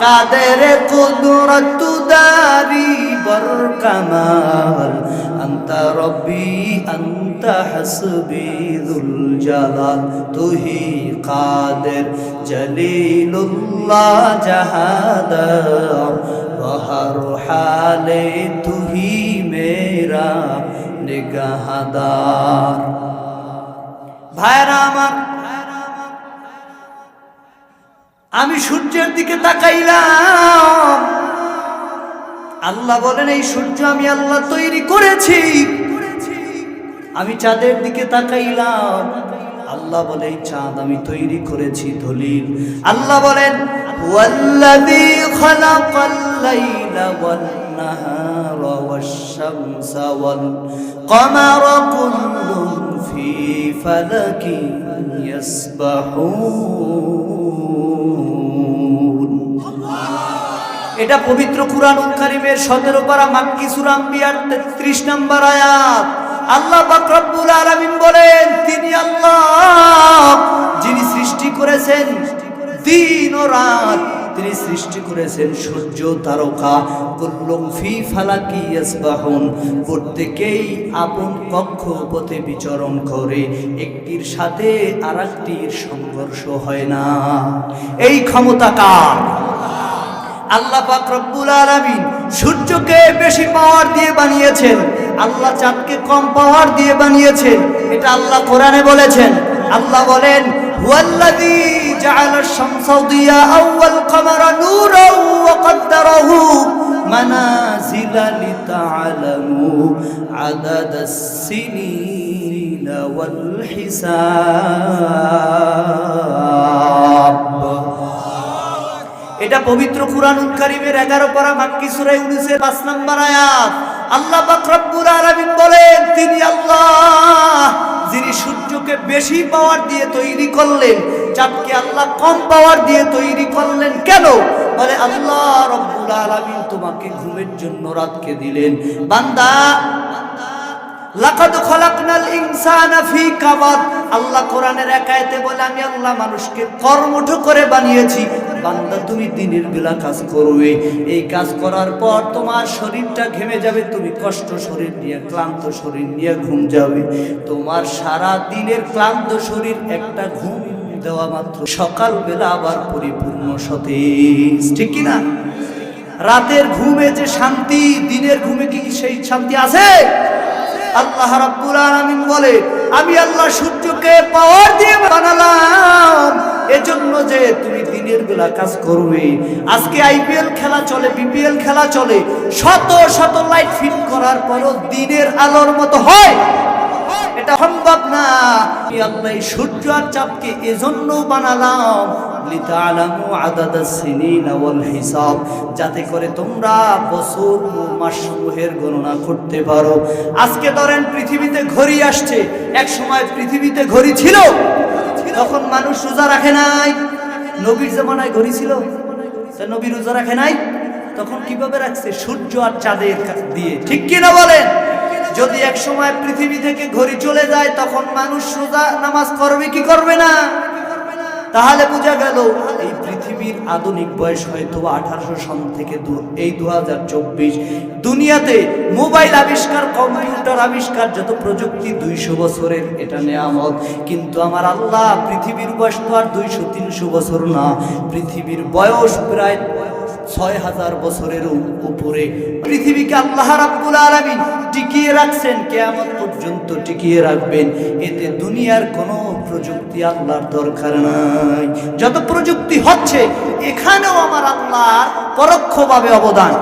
কাদের কুদরত দারি বর কামাল? আন্তা রব্বি, আন্তা হাসবি দুল জালাল। তুহি কাদের জলিলুল্লাহ জাহাদার। বহর হালে তুহি মেরা নিগাহদার। ভাইরা আমার আমি সূর্যের দিকে তাকাইলাম। আল্লাহ বলেন, এই সূর্য আমি আল্লাহ তৈরি করেছি। আমি চাঁদের দিকে তাকাইলাম। আল্লাহ বলে চাঁদ আমি তৈরি করেছি, দলিল। আল্লাহ বলেন, ওয়াল্লাযী খালাকাল লাইলা এটা পবিত্র কুরআন কারিমের সতেরো পারা মাক্কি সূরা আম্বিয়ার 33 নম্বর আয়াত। আল্লাহ পাক রব্বুল আলামিন বলেন, তিনি আল্লাহ, যিনি সৃষ্টি করেছেন দিন ও রাত, তিনি সৃষ্টি করেছেন সূর্য তারকা, কুল্লুম ফি ফালাকি ইয়াসবাহুন, প্রত্যেকেই আপন কক্ষ পথে বিচরণ করে, একটির সাথে আরেকটির সংঘর্ষ হয় না। এই ক্ষমতা কার? আল্লাহ পাক রব্বুল আলামিন সূর্যকে বেশি পাওয়ার দিয়ে বানিয়েছেন। আল্লাহ চাঁদকে কম পাওয়ার দিয়ে বানিয়েছেন। এটা আল্লাহ কোরআনে বলেছেন। আল্লাহ বলেন হিসাব। এটা পবিত্র কুরআনুল কারীমের 11 পারা মাক্কি সূরা ইউনূসের 5 নম্বর আয়াত। আল্লাহ পাক রব্বুল আলামিন বলেন, তিনি আল্লাহ যিনি সূর্যকে বেশি পাওয়ার দিয়ে তৈরি করলেন, চাঁদকে আল্লাহ কম পাওয়ার দিয়ে তৈরি করলেন কেন? বলে, আল্লাহ রব্বুল আলামিন তোমাকে ঘুমের জন্য রাতকে দিলেন। বান্দা, লাকাদ খলাকনাল ইনসানা ফি কাবাদ। আল্লাহ কোরআনের একায়েতে বলে, আমি আল্লাহ মানুষকে কর্মঠ করে বানিয়েছি বান্দা, তুমি দিনের বেলা কাজ করবে। এই কাজ করার পর তোমার শরীরটা ঘেমে যাবে, তুমি কষ্ট শরীর নিয়ে, ক্লান্ত শরীর নিয়ে ঘুম যাবে। তোমার সারা দিনের ক্লান্ত শরীর একটা ঘুম দেওয়া মাত্র। সকাল বেলা আবার পরিপূর্ণ সতেজ, ঠিক কি না রাতের ঘুমে যে শান্তি, দিনের ঘুমে কি সেই শান্তি আছে? আল্লাহ রাব্বুল আলামিন বলে, আমি আল্লাহ সূর্যকে পাওয়ার দিয়ে বানালাম এজন্য যে তুমি দিনের বেলা কাজ করবে। আজকে আইপিএল খেলা চলে বিপিএল খেলা চলে। শত শত লাইট ফিট করার পরও দিনের আলোর মতো হয়। এটা সম্ভব না। আল্লাহ সূর্য আর চাঁদকে এজন্য বানালাম। যাতে করে তোমরা বছর ও মাসসমূহের গণনা করতে পারো। আজকে ধরেন পৃথিবীতে ঘড়ি আসছে। এক সময় পৃথিবীতে ঘড়ি ছিল। তখন মানুষ রোজা রাখে নাই। নবীর জমানায় ঘড়ি ছিল। নবী রোজা রাখে নাই। তখন কীভাবে রাখছে? সূর্য আর চাঁদের দিয়ে। ঠিক কিনা বলেন? যদি এক সময় পৃথিবী থেকে ঘড়ি চলে যায়, তখন মানুষ সোজা নামাজ করবে কি করবে না? তাহলে বোঝা গেল, এই পৃথিবীর আধুনিক বয়স হয়তো আঠারোশো সন থেকে এই দু হাজার চব্বিশ। দুনিয়াতে মোবাইল আবিষ্কার, কম্পিউটার আবিষ্কার, যত প্রযুক্তি, দুইশো বছরের এটা নেয়ামত। কিন্তু আমার আল্লাহ পৃথিবীর বয়স তো আর দুইশো, তিনশো বছর না। পৃথিবীর বয়স প্রায় ছয় হাজার বছরের উপরে পৃথিবীকে আল্লাহ রাব্বুল আলামিন টিকিয়ে রাখছেন কেমন পর্যন্ত টিকিয়ে রাখবেন। এতে দুনিয়ার কোনো প্রযুক্তি আল্লাহর দরকার নাই। যত প্রযুক্তি হচ্ছে, এখানেও আমার আল্লাহর পরোক্ষভাবে অবদান।